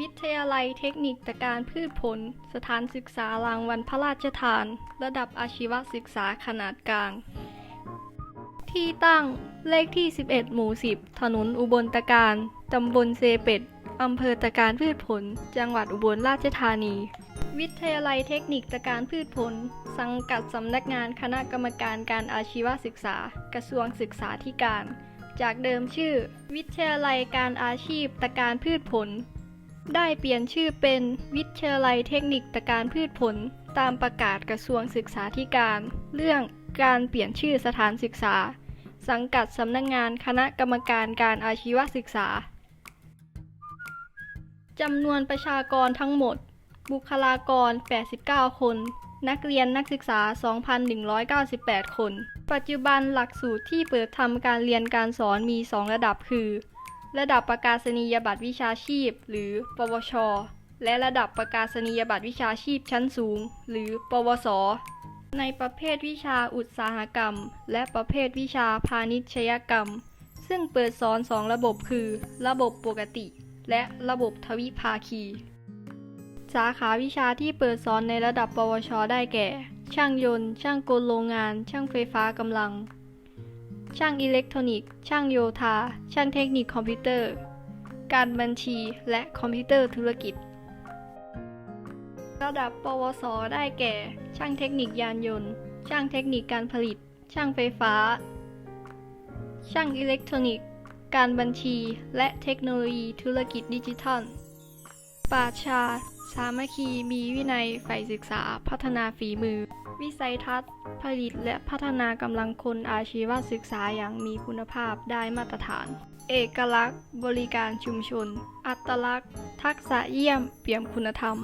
วิทยาลัยเทคนิคตะการพืชผล สถานศึกษารางวัลพระราชทาน ระดับอาชีวศึกษาขนาดกลาง ที่ตั้งเลขที่ 11 หมู่ 10 ถนนอุบลตะการ ตำบลเซเป็ด อำเภอตะการพืชผล จังหวัดอุบลราชธานี วิทยาลัยเทคนิคตะการพืชผล สังกัดสำนักงานคณะกรรมการการอาชีวศึกษา กระทรวงศึกษาธิการ จากเดิมชื่อ วิทยาลัยการอาชีพตะการพืชผล ได้เปลี่ยนชื่อเป็นวิทยาลัยเทคนิคตะการพืชผล ตามประกาศกระทรวงศึกษาธิการ เรื่องการเปลี่ยนชื่อสถานศึกษา สังกัดสำนักงานคณะกรรมการการอาชีวศึกษาจำนวนประชากรทั้งหมด บุคลากร 89 คน นักเรียนนักศึกษา 2,198 คน ปัจจุบันหลักสูตรที่เปิดทำการเรียนการสอนมี 2 ระดับคือ ระดับประกาศนียบัตรวิชาชีพ หรือ ปวช และระดับประกาศนียบัตรวิชาชีพชั้นสูง หรือ ปวส ในประเภทวิชาอุตสาหกรรม และประเภทวิชาพาณิชยกรรม ซึ่งเปิดสอน2ระบบคือ ระบบปกติ และระบบทวิภาคี สาขาวิชาที่เปิดสอนในระดับ ปวช ได้แก่ ช่างยนต์ ช่างกลโรงงาน ช่างไฟฟ้ากำลัง ช่างอิเล็กทรอนิกส์ ช่างโยธา ช่างเทคนิคคอมพิวเตอร์ การบัญชีและคอมพิวเตอร์ธุรกิจ ระดับปวส ได้แก่ ช่างเทคนิคยานยนต์ ช่างเทคนิคการผลิต ช่างไฟฟ้า ช่างอิเล็กทรอนิกส์ การบัญชีและเทคโนโลยีธุรกิจดิจิทัลปราชา สามัคคีมีวินัยใฝ่ศึกษาพัฒนาฝีมือ วิสัยทัศน์ ผลิตและพัฒนากำลังคนอาชีวศึกษาอย่างมีคุณภาพได้มาตรฐาน เอกลักษณ์ บริการชุมชน อัตลักษณ์ ทักษะเยี่ยม เปี่ยมคุณธรรม